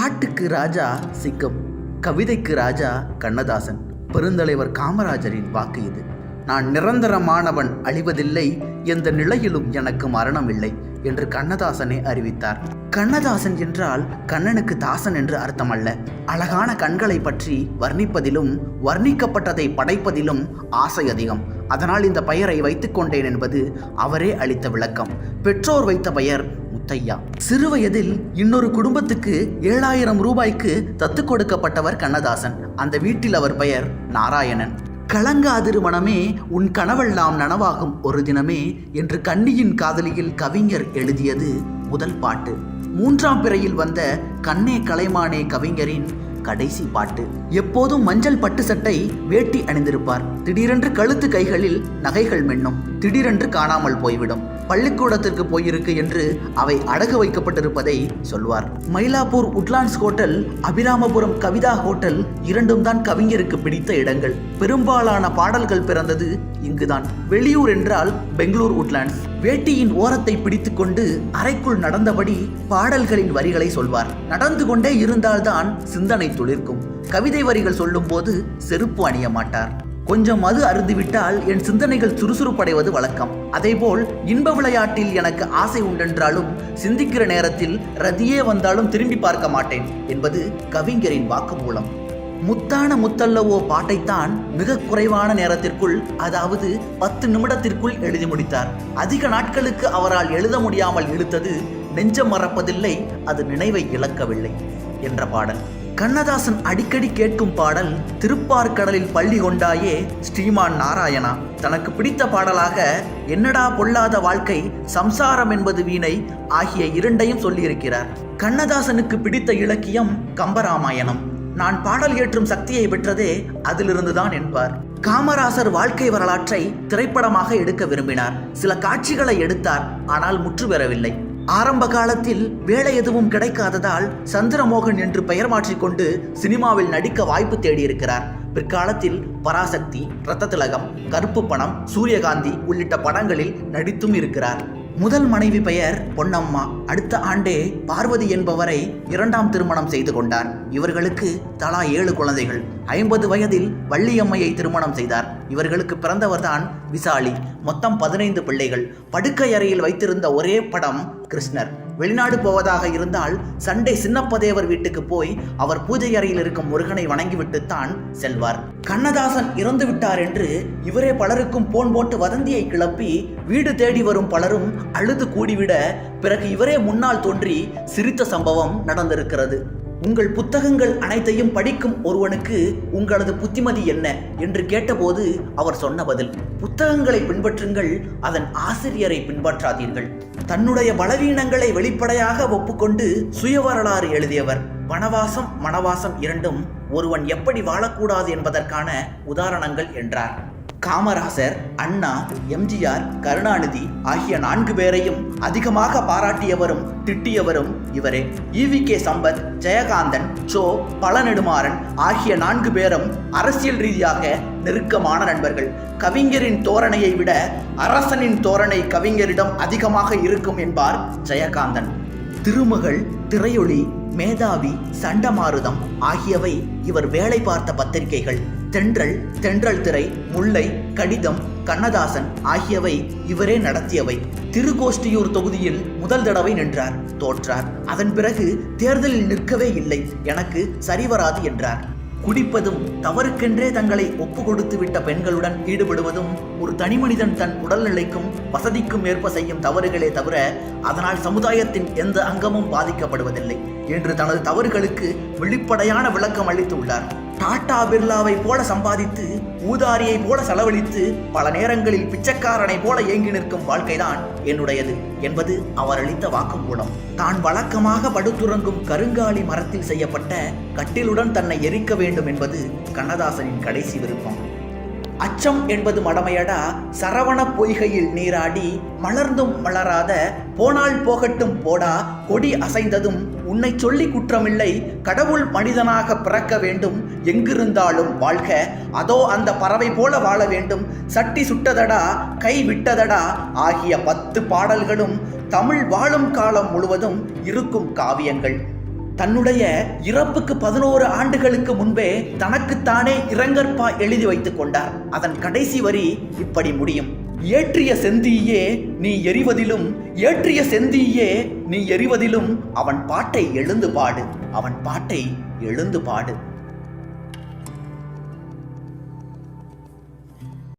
காட்டுக்கு ராஜா சிங்கம் கவிதைக்கு ராஜா கண்ணதாசன் பெருந்தலைவர் காமராஜரின் வாக்கு இது. நான் நிரந்தரமானவன் அழிவதில்லை எந்த நிலையிலும் எனக்கு மரணம் இல்லை என்று கண்ணதாசனே அறிவித்தார். கண்ணதாசன் என்றால் கண்ணனுக்கு தாசன் என்று அர்த்தம் அல்ல அழகான கண்களை பற்றி வர்ணிப்பதிலும் வர்ணிக்கப்பட்டதை படைப்பதிலும் ஆசை அதிகம். அதனால் இந்த பெயரை வைத்துக்கொண்டேன் என்பது அவரே அளித்த விளக்கம். பெற்றோர் வைத்த பெயர் முத்தையா. சிறுவயதில் இன்னொரு குடும்பத்துக்கு ஏழாயிரம் ரூபாய்க்கு தத்து கொடுக்கப்பட்டவர் கண்ணதாசன். அந்த வீட்டில் அவர் பெயர் நாராயணன். கலங்காதிரு மனமே உன் கனவெல்லாம் நனவாகும் ஒரு தினமே என்று கண்ணியின் காதலியில் கவிஞர் எழுதியது முதல் பாட்டு. மூன்றாம் பிறையில் வந்த கண்ணே கலைமானே கவிஞரின் கடைசி பாட்டு. எப்போதும் மஞ்சள் பட்டு சட்டை வேட்டி அணிந்திருப்பார். திடீரென்று கழுத்து கைகளில் நகைகள் மின்னும். திடீரென்று காணாமல் போய்விடும். பள்ளிக்கூடத்திற்கு போயிருக்கு என்று அவை அடகு வைக்கப்பட்டிருப்பதை சொல்வார். Mylapore Woodlands hotel Abhiramapuram Kavitha hotel இரண்டும் தான் கவிஞருக்கு பிடித்த இடங்கள். பெரும்பாலான பாடல்கள் பிறந்தது இங்குதான். வெளியூர் என்றால் பெங்களூர் உட்லாண்ட்ஸ். வேட்டியின் ஓரத்தை பிடித்துக்கொண்டு அறைக்குள் நடந்தபடி பாடல்களின் வரிகளை சொல்வார். நடந்து கொண்டே இருந்தால்தான் சிந்தனை துளிர்க்கும். கவிதை வரிகள் சொல்லும்போது செருப்பு அணிய மாட்டார். கொஞ்சம் மது அருந்துவிட்டால் என் சிந்தனைகள் சுறுசுறுப்படைவது வழக்கம். அதேபோல் இன்ப விளையாட்டில் எனக்கு ஆசை உண்டென்றாலும் சிந்திக்கிற நேரத்தில் ரதியே வந்தாலும் திரும்பி பார்க்க மாட்டேன் என்பது கவிஞரின் வாக்குமூலம். முத்தான முத்தல்லவோ பாட்டைத்தான் மிக குறைவான நேரத்திற்குள் அதாவது பத்து நிமிடத்திற்குள் எழுதி முடித்தார். அதிக நாட்களுக்கு அவரால் எழுத முடியாமல் இழுத்தது நெஞ்சம் மறப்பதில்லை அது நினைவை இழக்கவில்லை என்ற பாடல். கண்ணதாசன் அடிக்கடி கேட்கும் பாடல் திருப்பார்கடலில் பள்ளி கொண்டாயே ஸ்ரீமான் நாராயணா. தனக்கு பிடித்த பாடலாக என்னடா பொல்லாத வாழ்க்கை சம்சாரம் என்பது வீணை ஆகிய இரண்டையும் சொல்லியிருக்கிறார். கண்ணதாசனுக்கு பிடித்த இலக்கியம் கம்பராமாயணம். நான் பாடல் ஏற்றும் சக்தியை பெற்றதே அதிலிருந்துதான் என்பார். காமராசர் வாழ்க்கை வரலாற்றை திரைப்படமாக எடுக்க விரும்பினார். சில காட்சிகளை எடுத்தார் ஆனால் முற்று பெறவில்லை. ஆரம்ப காலத்தில் வேலை எதுவும் கிடைக்காததால் சந்திரமோகன் என்று பெயர் மாற்றிக்கொண்டு சினிமாவில் நடிக்க வாய்ப்பு தேடியிருக்கிறார். பிற்காலத்தில் பராசக்தி ரத்த திலகம் கருப்பு பணம் சூரியகாந்தி உள்ளிட்ட படங்களில் நடித்தும் இருக்கிறார். முதல் மனைவி பெயர் பொன்னம்மா. அடுத்த ஆண்டே பார்வதி என்பவரை இரண்டாம் திருமணம் செய்து கொண்டார். இவர்களுக்கு தலா ஏழு குழந்தைகள். ஐம்பது வயதில் வள்ளியம்மையை திருமணம் செய்தார். இவர்களுக்கு பிறந்தவர்தான் விசாலி. மொத்தம் பதினைந்து பிள்ளைகள். படுக்கை அறையில் வைத்திருந்த ஒரே படம் கிருஷ்ணர். வெளிநாடு போவதாக இருந்தால் சண்டே சின்னப்பதேவர் வீட்டுக்கு போய் அவர் பூஜை அறையில் இருக்கும் முருகனை வணங்கிவிட்டுத்தான் செல்வார். கண்ணதாசன் இறந்து விட்டார் என்று இவரே பலருக்கும் போன் போட்டு வதந்தியை கிளப்பி வீடு தேடி வரும் பலரும் அழுது கூடிவிட பிறகு இவரே முன்னால் தோன்றி சிரித்த சம்பவம் நடந்திருக்கிறது. உங்கள் புத்தகங்கள் அனைத்தையும் படிக்கும் ஒருவனுக்கு உங்களது புத்திமதி என்ன? என்று கேட்டபோது அவர் சொன்ன பதில் புத்தகங்களை பின்பற்றுங்கள் அதன் ஆசிரியரை பின்பற்றாதீர்கள். தன்னுடைய பலவீனங்களை வெளிப்படையாக ஒப்புக்கொண்டு சுயவரலாறு எழுதியவர். வனவாசம் மனவாசம் இரண்டும் ஒருவன் எப்படி வாழக்கூடாது என்பதற்கான உதாரணங்கள் என்றார். காமராசர் அண்ணா எம்ஜிஆர் கருணாநிதி ஆகிய நான்கு பேரையும் அதிகமாக பாராட்டியவரும் திட்டியவரும் இவரே. ஈவி கே சம்பத் ஜெயகாந்தன் சோ பழநெடுமாறன் ஆகிய நான்கு பேரும் அரசியல் ரீதியாக நெருக்கமான நண்பர்கள். கவிஞரின் தோரணையை விட அரசனின் தோரணை கவிஞரிடம் அதிகமாக இருக்கும் என்பார் ஜெயகாந்தன். திருமகள் திரையொளி மேதாவி சண்டமாருதம் ஆகியவை இவர் வேலை பார்த்த பத்திரிகைகள். தென்றல் தென்றல் திரை முல்லை கடிதம் கண்ணதாசன் ஆகியவை இவரே நடத்தியவை. திருகோஷ்டியூர் தொகுதியில் முதல் தடவை நின்றார் தோற்றார். அதன் பிறகு தேர்தலில் நிற்கவே இல்லை எனக்கு சரிவராது என்றார். குடிப்பதும் தவறுக்கென்றே தங்களை ஒப்பு கொடுத்து விட்ட பெண்களுடன் ஈடுபடுவதும் ஒரு தனிமனிதன் தன் உடல்நிலைக்கும் வசதிக்கும் ஏற்ப செய்யும் தவறுகளே தவிர அதனால் சமுதாயத்தின் எந்த அங்கமும் பாதிக்கப்படுவதில்லை. என்று தனது தவறுகளுக்கு வெளிப்படையான விளக்கம் அளித்துள்ளார் டாடா பிர்லாவை போல சம்பாதித்து ஊதாரியை போல செலவழித்து பல நேரங்களில் பிச்சைக்காரனை போல ஏங்கி நிற்கும் வாழ்க்கைதான் என்னுடையது என்பது அவர் அளித்த வாக்குமூலம். தான் வழக்கமாக படுத்துறங்கும் கருங்காலி மரத்தில் செய்யப்பட்ட கட்டிலுடன் தன்னை எரிக்க வேண்டும் என்பது கண்ணதாசனின் கடைசி விருப்பம். அச்சம் என்பது மடமையடா சரவண பொய்கையில் நீராடி மலர்ந்தும் மலராத போனால் போகட்டும் போடா கொடி அசைந்ததும் உன்னை சொல்லி குற்றமில்லை கடவுள் மனிதனாக பிறக்க வேண்டும். எங்கிருந்தாலும் வாழ்க. அதோ அந்த பறவை போல வாழ வேண்டும். சட்டி சுட்டதடா கை விட்டதடா ஆகிய பத்து பாடல்களும் தமிழ் வாழும் காலம் முழுவதும் இருக்கும் காவியங்கள். தன்னுடைய இறப்புக்கு பதினோரு ஆண்டுகளுக்கு முன்பே தனக்குத்தானே இரங்கற்பா எழுதி வைத்துக் கொண்டார். அதன் கடைசி வரி இப்படி முடியும். ஏற்றிய செந்தியே நீ எறிவதிலும் ஏற்றிய செந்தியே நீ எறிவதிலும் அவன் பாட்டை எழுந்து பாடு அவன் பாட்டை எழுந்து பாடு.